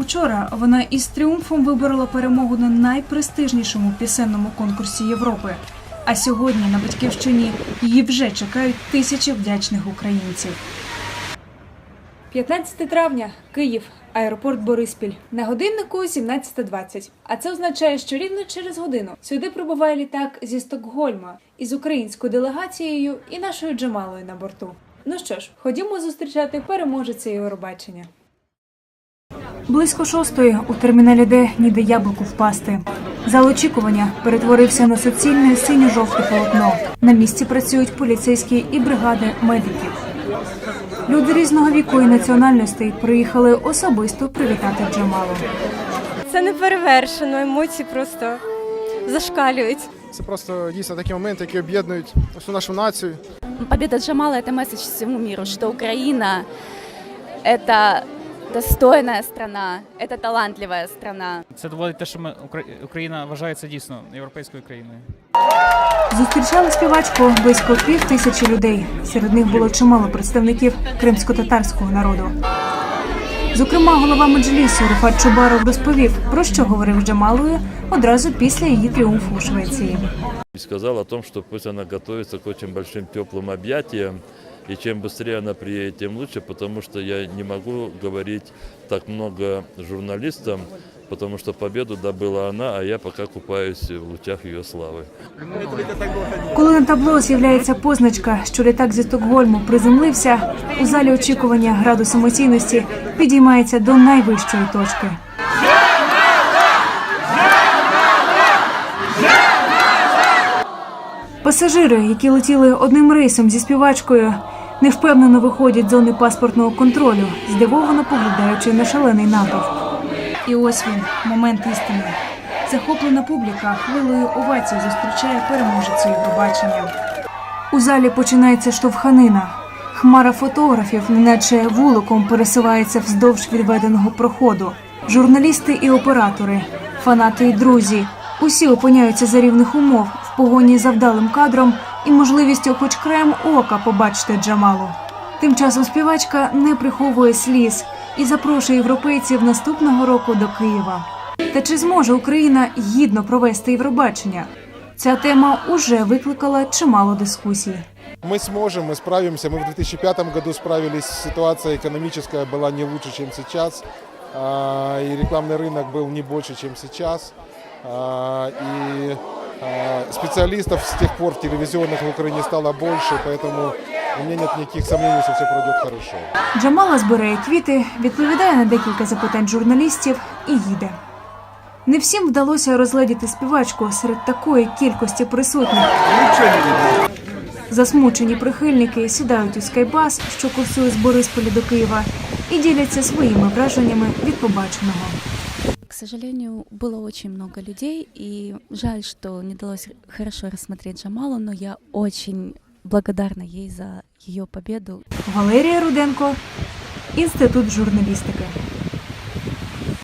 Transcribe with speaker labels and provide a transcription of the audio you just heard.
Speaker 1: Учора вона із тріумфом виборола перемогу на найпрестижнішому пісенному конкурсі Європи. А сьогодні на батьківщині її вже чекають тисячі вдячних українців. 15 травня, Київ, аеропорт Бориспіль. На годиннику 17.20. А це означає, що рівно через годину сюди прибуває літак зі Стокгольма із українською делегацією і нашою Джамалою на борту. Ну що ж, ходімо зустрічати переможеця Євробачення. Близько шостої у терміналі Д ніде яблуку впасти. Зал очікування перетворився на суцільне синьо-жовте полотно. На місці працюють поліцейські і бригади медиків. Люди різного віку і національностей приїхали особисто привітати Джамалу.
Speaker 2: Це не перевершено, емоції просто зашкалюють.
Speaker 3: Це просто дійсно такі моменти, які об'єднують всю нашу націю.
Speaker 4: Победа Джамала – это месседж всему миру, что Украина – это достойная страна, это талантливая страна.
Speaker 5: Це доводить те, що ми Укра- Україна вважається дійсно європейською країною.
Speaker 1: Зустрічали співачку близько пів тисячі людей. Серед них було чимало представників кримсько-татарського народу. Зокрема, голова меджлісу Руфат Чубаров розповів, про що говорив з Джамалою одразу після її тріумфу у Швеції.
Speaker 6: и сказал о том, что пусть она готовится к очень большим теплым объятиям, и чем быстрее она приедет, тем лучше, потому что я не могу говорить так много журналистам, потому что победу добыла она, а я пока купаюсь в лучах ее славы.
Speaker 1: Коли на табло з'являється позначка, що літак зі Стокгольму приземлився, у залі очікування градус емоційності підіймається до найвищої точки. Пасажири, які летіли одним рейсом зі співачкою, невпевнено виходять з зони паспортного контролю, здивовано поглядаючи на шалений натовп. І ось він, момент істини. Захоплена публіка хвилею овацій зустрічає переможецю Євробачення. У залі починається штовханина. Хмара фотографів, неначе вуликом, пересувається вздовж відведеного проходу. Журналісти і оператори, фанати і друзі. Усі опиняються за рівних умов в погоні за вдалим кадром і можливістю хоч краєм ока побачити Джамалу. Тим часом співачка не приховує сліз і запрошує європейців наступного року до Києва. Та чи зможе Україна гідно провести Євробачення? Ця тема уже викликала чимало дискусій.
Speaker 3: Мы сможем, мы справимся. Мы в 2005 году справились. Ситуация экономическая была не лучше, чем сейчас. А, И рекламный рынок был не больше, чем сейчас. А, И а, специалистов с тех пор телевизионных в Украине стало больше, поэтому у меня нет никаких сомнений, что все пройдет хорошо.
Speaker 1: Джамала збирає квіти, відповідає на декілька запитань журналістів і їде. Не всім вдалося розгледіти співачку серед такої кількості присутніх. Засмучені прихильники сідають у скайбас, що курсує з Борисполя до Києва, і діляться своїми враженнями від побаченого.
Speaker 4: Сожалению, было очень много людей, и жаль, что не удалось хорошо рассмотреть Джамалу, но я очень благодарна ей за ее победу.
Speaker 1: Валерия Руденко, Институт журналістики.